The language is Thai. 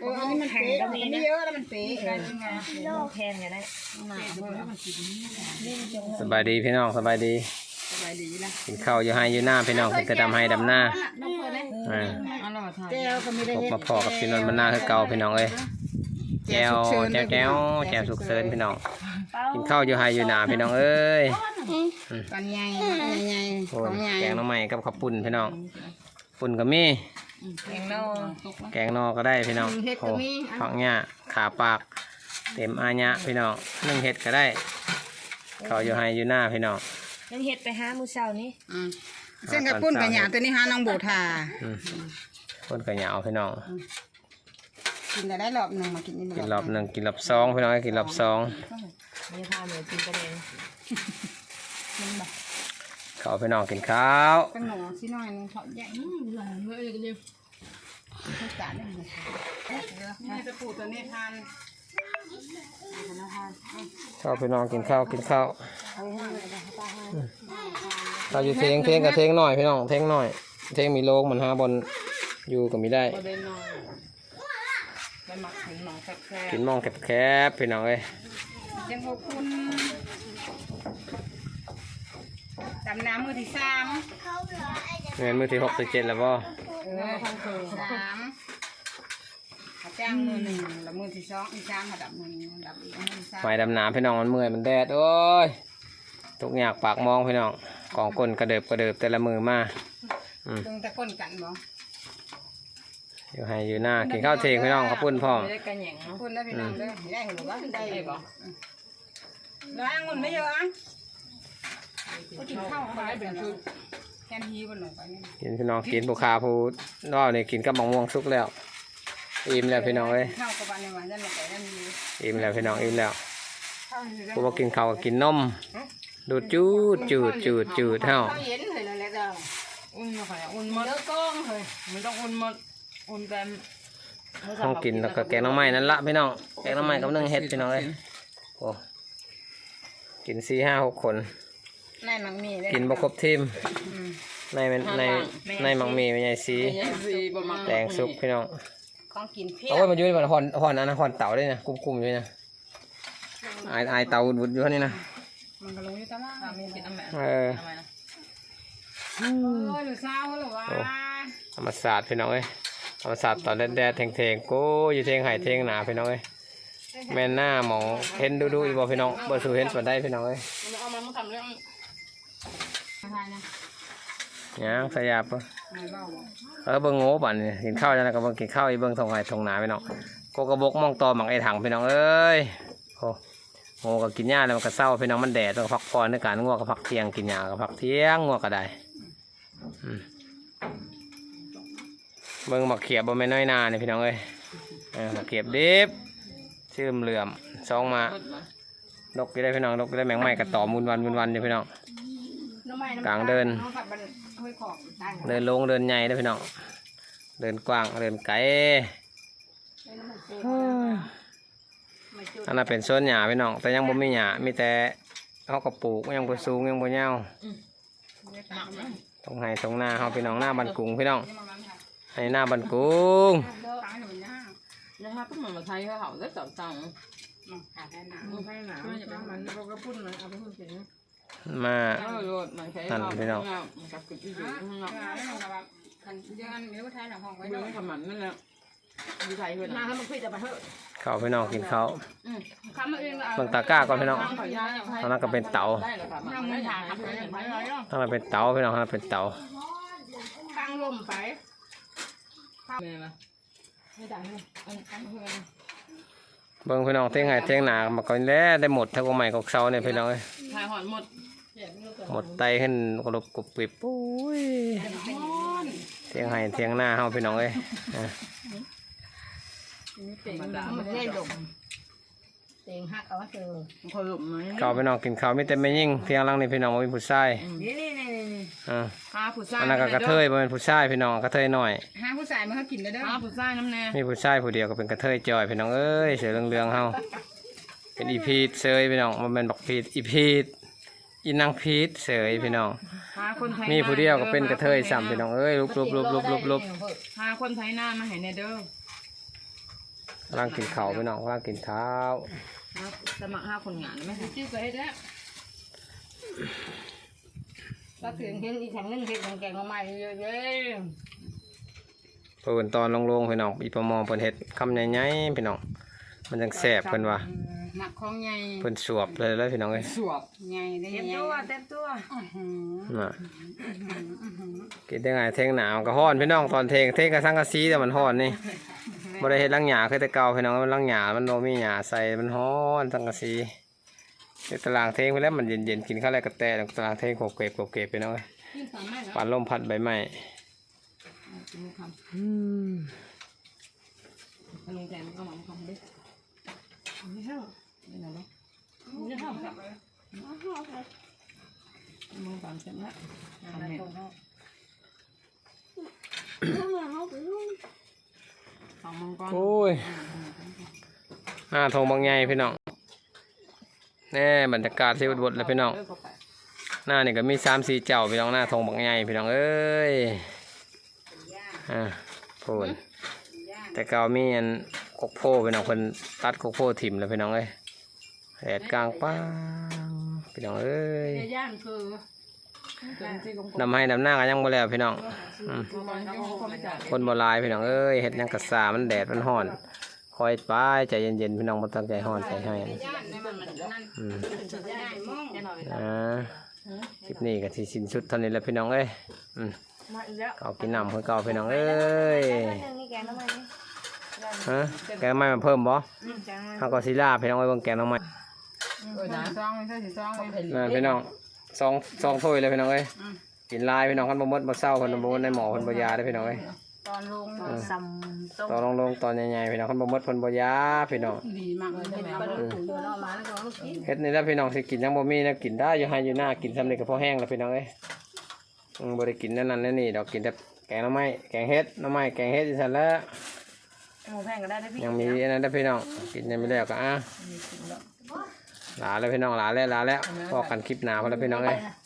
เอออันนี้มันเป๊ะอันนี้เยอะแล้วมันเป๊ะกันยังไงแพงไงได้หนาเมื่อมันกินสบายดีพี่น้องสบายดีสบายดีนะกินข้าวอยู่ให้อยู่หน้าพี่น้องกินแต่ดำให้ดำหน้าน้องเพื่อนเลยอ่าเอาละมาทานแก้วก็ไม่ได้พบเฮ็ดมาพอกับพี่นนท์บรรณาคือเก่าพี่น้องเอ้ยแก้วแก้วแก้วแก้วสุกเสริญพี่น้องกินข้าวอยู่ให้อยู่หน้าพี่น้องเอ้ยกันใหญ่ใหญ่ขโอ้อยงใหญ่แกงหน้องใหม่กับข้าวปุ้นพี่น้องปุ้นก็มี แกงนอแกงนอกก็ได้พี่น้องโอ้ผักหญ้าขาปาก เต็มอาญะพี่น้องนึ่งเห็ดก็ได้ข้าวอยู่ให้อยู่หน้าพี่น้องนั่งเฮ็ดไปหามื้อเช้านี้เส้นกระปุ้นกับหยาตัวนี้หาน้องโบทาอืมปุ้นก็เหนียวพี่น้องกินได้รอบหนึ่งมากินนี่กินรอบหนึ่งกินรอบสองพี่น้องกินรอบสองมีพาเหมือนกินกระเดง ข้าวพี่น้องกินข้าวกันหนูสิหน่อยนึงเขาใหญ่เหลือเยอะเลยเขาจานได้ไหมนี่จะปูตัวนี้ทานข้าวพี่น้องกินข้าวกินข้าวข้าวอยู่เทงเทงกับเทงหน่อยพี่น้องเทงหน่อย เทงมีโลกมันหาบนอยู่ก็มีได้ ประเด็นน้อยไปหมักถึงหนองแคบกินหมองแคบๆพี่น้องเอ้ย ๆยังขอบคุณ ดำน้ำมือที่สามเงินมือที่หกสิบเจ็ดแล้วป่เออพันเคือสามเขาจ้างมือหนึ่งแล้วมือที่สองที่สามเขาดับมือหนึ่งดับอีกมือที่สามไม้ดำน้ำพี่น้องมันเมื่อยมันแดดโอ้ยทุกอย่างปากมองพี่น้องกองก้นกระเดิบกระเดิบแต่ละมือมาอืมตรงตะก้นกันบ่อยู่ให้อยู่หน้ากินข้าวเทงพี่น้องข้าวปุ้นพร้อมได้กันหยังพูดแล้วพี่น้องเด้อได้หรือว่าได้บ่แล้วอังุ่นไม่เยอะอะ ก็กินข้าวไปเป็นชุดแค่นี้บนลงไปนี่กินพี่น้องกินผู้คาผู้นอกนี่กินกับมะม่วงสุกแล้ว อิ่มแล้วพี่น้องเอ้ยข้าวกับวันในวันนั่นแหละแต่นั่นมีอิ่มแล้วพี่น้องอิ่มแล้วข้าวอยู่ผู้ว่ากินข้าวก็กินนมดูดจูดจูดจูดจูดเท่าข้าวเย็นเลยเลยแล้วเด้ออุ่นมาค่ะอุ่นหมดเยอะก้องเลยไม่ต้องอุ่นหมดอุ่นแต่ห้องกินแล้วก็แกงหน้องไม้นั่นละพี่น้องแกงหน้องไม้กับนึ่งเห็ดพี่น้องเอ้ยโอ้กินสี่ห้าหกคน นั่นมันมีเลยกินบ่ครบทีมในมันในในมังมีไม่ใช่สีสีประมาณแดงสุกพี่น้องของกินเพียเอาไว้มาอยู่ในบ้านหอนหอนอันนะหอนเต่าด้วยนะกุ้มๆด้วยนะไอไอายเต่าวุดๆอยู่นี่นะมันก็ลงอยู่ตลาดมีกินเออทำไมนะโอ้ยหรือเศร้าหรือว่าธรรมศาสตร์พี่น้องเอ้ยธรรมศาสตร์ตอนแดดๆแทงๆโก้อยู่เทงไห่เทงหนาพี่น้องเอ้ยแม่นหน้าหมองเห็นดูๆอีบ่พี่น้องบ่สู่เห็นส่วนได้พี่น้องเอ้ยมันเอามันมาทำเรื่อง ยังสยาบปะไม่เบาบ่เออเบิ่งโง่ปั่นนี่กินข้าวจังไดก็เบิ่งกินข้าวอีเบิ่งทงไห่ทงหนาพี่น้องโกกระบกมองตอหมักไอ้ถังพี่น้องเอ้ยโอ้โง่ก็กินหญ้าแล้วมันก็เศร้าพี่น้องมันแดดต้องพักผ่อนในการง่วงก็พักเที่ยงกินหญ้าก็พักเที่ยงง่วงก็ได้อืมเบิ่งหมักเขียบบ่แม่นน้อยหนานี่พี่น้องเอ้ยเออหมักเขียบดิบชื่อมเหลื่อมซองมาดกอยู่ได้พี่น้องดกอยู่ได้แมงไม้กระต่อมุนวันมุนวันอยู่พี่น้อง น้ำไม้กลางเดินน้องขับมันห้อยขอบตั้งเดินลงเดินใหญ่ได้อพี่น้อง เดินกว้างเดินไกลไม่จุดอันนั้นเป็นสวนหญ้าพี่น้อง แต่ยังบ่มีหญ้ามีแต่เขาก็ปลูกยังบ่สูงยังบ่ยาวตรงไห้ตรงหน้าเฮาพี่น้องหน้าบันกุงพี่น้องให้หน้าบันกุงตั้งอยู่ย่างนะครับก็เหมือนมาไทยเขาเขาได้จับตังค์ ขาดได้หนา ไม่หนาไม่จะมันเราก็พูดมันเอาไปพูดถึงมาเออโยนมันใช้เรามันกับกิจอยู่ข้างนอกงานนี่มันแบบคันเยอะอันนี้ก็ใช้หนังห้องไว้เรื่ด้อวยงข มันนั่นแหละดีไทยเพื่อนมาให้มันคุยจะไปเถอะข้าวพี่น้องกินข้าวคำเองเบิ่งตะกร้าก่อนพี่น้องขอยาอย่างไรทางนั้นก็เป็นเตาได้หรอครับนั่งมือถาครับไปไปเลยทางนั้นเป็นเตาพี่น้องทางนั้นเป็นเตาตั้งลมไปแม่มาไม่ได้เลยอันอันเพื่อนเบิ่งพี่น้องเท่งไห้เท่งหนามาก่อนแล้วได้หมดทั้งกองใหม่กองเซาเนี่ยพี่น้องเอ้ยทายหอนหมด หมดไตขึ้นกระดบกรุบกริบปุ้ยเท่งไห้เท่งหน้าเฮาพี่น้องเอ้ยอะมันด่ามันเล่นลมเตียงหักเอาเจอคนหลุมไหมข้าวพี่น้องกินข้าวมีแต่แม่ยิ่งเที่ยงหลังนี่พี่น้องบ่มีผู้ชายนี่นี่นี่นี่อ่าหาผู้ชายอันนั้นก็กระเทยบ่เป็นผู้ชายพี่น้องกระเทยน้อยห้าผู้ชายมันเขากินได้เด้อหาผู้ชายน้ำแน่มีผู้ชายผู้เดียวก็เป็นกระเทยจอยพี่น้องเอ้ยเสือเรืองๆเฮาเป็นอีพีดเสยพี่น้องมันเป็นบักพีดอีพีด อีนางพีดเสยพี่น้อง หาคนไทยมีผู้เดียวก็เป็นกระเทยซ้ำพี่น้องเอ้ยลุบลุบลุบลุบลุบลุบหาคนไทยหน้ามาให้แน่เด้อกำลังกินข้าวพี่น้องกำลังกินข้าวสมัครห้าคนงานไหมคะชื่อก็เฮ็ดแล้วก็ถึงเห็นอีกครั้งนึงเห็ดแกงใหม่เยอะเพิ่นตอนลงๆพี่น้องอีประมอเพิ่นเฮ็ดคำใหญ่ๆพี่น้อง มันจังแซ่บเพิ่นว่าหมักของใหญ่เพิ่นสวบเลยเลยพี่น้องเอ้ยสวบใหญ่ได้เต็มใหญ่ตัวเต็มตัวน่ะกินได้ไงเทงหนาวก็ฮ้อนพี่น้องตอนเทงเทงกับสังกะสีแต่มันฮ้อนนี่บ่ได้เฮ็ดลังหญ้าคือแต่เก่าพี่น้องมันลังหญ้ามันบ่มีหญ้าใส่มันฮ้อนสังกะสีในตารางเทงไปแล้วมันเย็นๆกินข้าวแลกกระแตตารางเทงโขกเก็บโขกเก็บพี่น้องเอ้ยยิ่งสามารถปานลมพัดใบไม้ขนมแกงก็หมักคำดิไม่เท่าไม่ไหนบ้าง ไม่ชอบจับเลย มึงตามเสร็จแล้วอะไรตรงเขาสองมังกรโอ้ยหน้าทงบางใหญ่พี่น้องแน่บรรยากาศที่บดๆเลยพี่น้องหน้านี่ก็มีสามสี่เจ้าพี่น้องหน้าทงบางใหญ่พี่น้องเอ้ยอ่าพูนแต่เก่ามีอันกกโพพี่น้องเพิ่นตัดกกโพถิ่มแล้วพี่น้องเอ้ยแดดกลางป้างพี่น้องเอ้ยย่างคือ ดำให้ดำหน้าก็ยังบ่แล้วพี่น้องอืมมังกรก็ไม่จ่ายคนบ่หลายพี่น้องเอ้ยเฮ็ดหยังกระสามันแดดมันร้อน คอยไปใจเย็นๆพี่น้องบ่ตั้งใจร้อนใจให้ย่างในมันมันนั่นอืมย่างมองจะหน่อยอ่าคลิปนี้ก็สิสิ้นสุดเท่านี้แหล้วพี่น้องเอ้ยอืมมาอีกแล้วเอากินน้ำเพื่อเก่าพี่น้องเอ้ยนี่แกงน้ำมันนี่ฮะแกงไม้มาเพิ่มบ่แกงมันเฮาก็สิลาพี่น้องไว้เบิ่งแกงหน้องไม้เออนะซองไม่ใช่สิซองเลยนั่นพี่น้อง สองสองถ้วยเลยพี่น้องเอ้ยกินหลายพี่น้องคันบ่หมดบ่เศร้าเพิ่นบ่หมดในหมอเพิ่นบ่ยาได้อพี่น้องเอ้ยตอนลงซ้ำต้มตอนลงๆตอนใหญ่ๆพี่น้องคันบ่หมดเพิ่นบ่ยาพี่น้องดีมากเลยใช่ไหมปลาลูกอยู่นอกมาแล้วก็ลูกกินเฮ็ดนี่แล้วพี่น้องสิกินยังบ่มีนะกินได้อยู่ให้อยู่หน้ากินซ้ำนี่ก็พอแห้งแล้วพี่น้องเอ้ยอืมบ่ได้กินนั่นนั่นนั่นนี่ดอกกินแต่แกงหน้ำไม้แกงเฮ็ดหน้ำไม้แกงเฮ็ดอีซั่นแหล้วหมูแพงก็ได้นะพี่ยังมีอันนั้นเด้อพี่น้องกินยังไม่แล้วก็อะห ลาแล้วพี่น้องหลาแล้วหลาแล้วพอกันคลิปหน้าพอแล้วพี่น้องเอ้ยไ